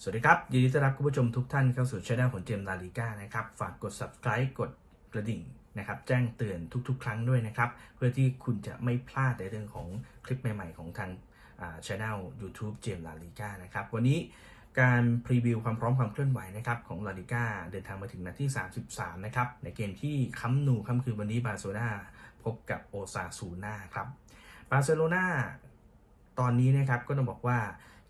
สวัสดีครับ ยินดีต้อนรับคุณผู้ชมทุกท่านเข้าสู่ช่องของเจมส์ลาลิก้านะครับ ฝากกด subscribe กดกระดิ่งนะครับ แจ้งเตือนทุกๆ ครั้งด้วยนะครับ เพื่อที่คุณจะไม่พลาดในเรื่องของคลิปใหม่ๆ ของทางช่อง YouTube เจมส์ลาลิก้านะครับ วันนี้การพรีวิวความพร้อมความเคลื่อนไหวนะครับของลาลิก้าเดินทางมาถึงนาที33 นะครับ ในเกมที่ค้ำนูค่ำคืนวันนี้บาร์เซโลนาพบกับโอซาซูน่าครับบาร์เซโลนาตอนนี้นะครับก็ต้องบอกว่า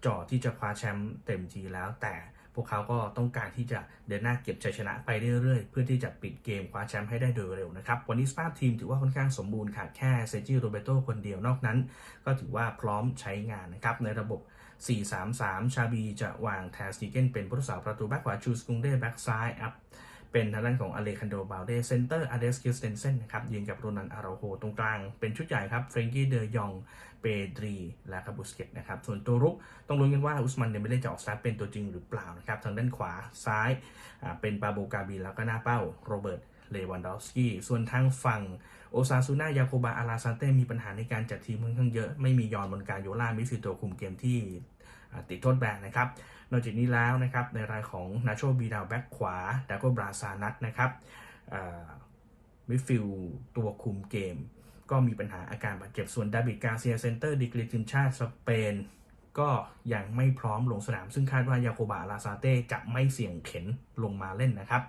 จ่อที่จะคว้าแชมป์เต็มทีแล้ว แต่พวกเขาก็ต้องการที่จะเดินหน้าเก็บชัยชนะไปเรื่อยๆ เพื่อที่จะปิดเกมคว้าแชมป์ให้ได้โดยเร็วนะครับ วันนี้สภาพทีมถือว่าค่อนข้างสมบูรณ์ขาดแค่เซจิโรเบโตคนเดียวนอกนั้น ก็ถือว่าพร้อมใช้งานนะครับในระบบ 4-3-3 ชาบีจะวางแทสติเกนเป็นผู้รักษาประตูแบ็กขวาจูสกุงเด้แบ็กซ้ายอัพ เป็นทางด้านของอเลคันโดบาลเดเซนเตอร์อเดสคิสเตนเซนนะครับยืนกับโรนันอาราโฮตรงกลาง เป็นชุดใหญ่ครับเฟรงกี้เดยองเปดรีและคาบุสเกตนะครับส่วนตัวรุกต้องลุ้นกันว่าอุสมันเดเมเล่จะออกสตาร์ทเป็นตัวจริงหรือเปล่านะครับทางด้านขวาซ้ายอ่าเป็นปาโบกาบีแล้วก็หน้าเป้าโรเบิร์ตเลวันดอฟสกี้ส่วนทางฝั่งโอซาซูน่ายาโคบาอาราซานเต้มีปัญหาในการจัดทีมค่อนข้างเยอะ ไม่มียอนบนการโยล่ามิดฟิตัวคุมเกมที่ ติดโทษแบนนะครับ นอกจากนี้แล้วนะครับในรายของนาโชบีดาวแบ็กขวาดาโกบราซานัทนะครับมิดฟิลตัวคุมเกม ก็มีปัญหาอาการบาดเจ็บส่วนดาบิดกาเซียเซนเตอร์ดีกรีทีมชาติสเปน ก็ยังไม่พร้อมลงสนาม ซึ่งคาดว่ายาโคบาลาซาเต้จะไม่เสี่ยงเข็นลงมาเล่นนะครับ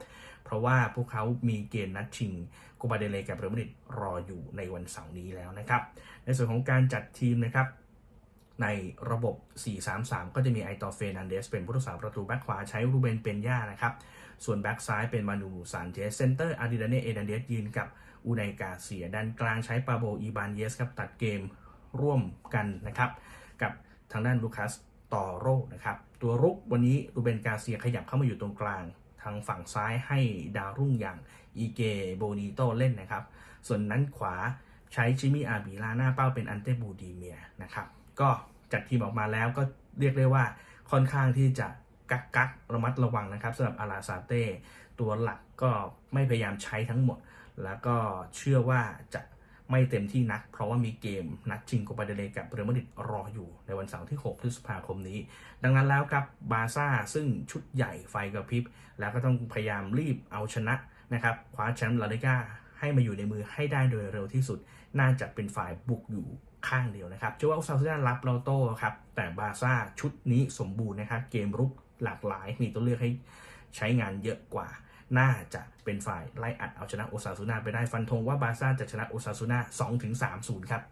เพราะว่าพวกเขามีเกณฑ์นัดชิงโกบาเดเลกับเรอัลมาดริดรออยู่ในวันเสาร์นี้แล้วนะครับ ในส่วนของการจัดทีมนะครับ ในระบบ 4-3-3 ก็จะมีไอตอเฟนันเดสเป็นผู้รักษาประตูแบ็คขวาใช้รูเบนเปนย่านะครับ ส่วนแบ็คซ้ายเป็นมานูซานเจสเซนเตอร์อาดิดาเนเอดันเดสยืนกับอูไนกาเซียด้านกลางใช้ปาโบอีบานเยสครับตัดเกมร่วมกันนะครับ กับทางด้านลูคัสตอโรนะครับ ตัวรุกวันนี้รูเบนกาเซียขยับเข้ามาอยู่ตรงกลาง ทางฝั่งซ้ายให้ดาวรุ่งอย่างอีเกโบนีโตเล่นนะครับ ส่วนนั้นขวาใช้ชิมิอาบีลาหน้าเป้าเป็นอันเตบูดีเมียนะครับ ก็จัดทีมออกมาแล้วก็เรียกได้ว่าค่อนข้างที่จะกักกักระมัดระวังนะครับสำหรับอาราซาเต้ตัวหลักก็ไม่พยายามใช้ทั้งหมด แล้วก็เชื่อว่าจะไม่เต็มที่นัก เพราะว่ามีเกมนัดชิงโคปาเดเลกับเรอัลมาดริดรออยู่ในวันเสาร์ที่ 6 พฤษภาคมนี้ ดังนั้นแล้วครับบาซ่าซึ่งชุดใหญ่ไฟกระพริบ แล้วก็ต้องพยายามรีบเอาชนะนะครับคว้าแชมป์ลาลิก้า ให้มาอยู่ในมือให้ได้โดยเร็วที่สุด น่าจะเป็นฝ่ายบุกอยู่ข้างเดียวนะครับเชื่อว่าอุซาซูน่ารับเราโต้ครับ แต่บาซ่าชุดนี้สมบูรณ์นะครับ เกมรุกหลากหลาย มีตัวเลือกให้ใช้งานเยอะกว่า น่าจะเป็นฝ่ายไล่อัดเอาชนะโอซาซูน่าไปได้ฟันธงว่าบาซ่าจะชนะโอซาซูน่า2-3-0 ครับ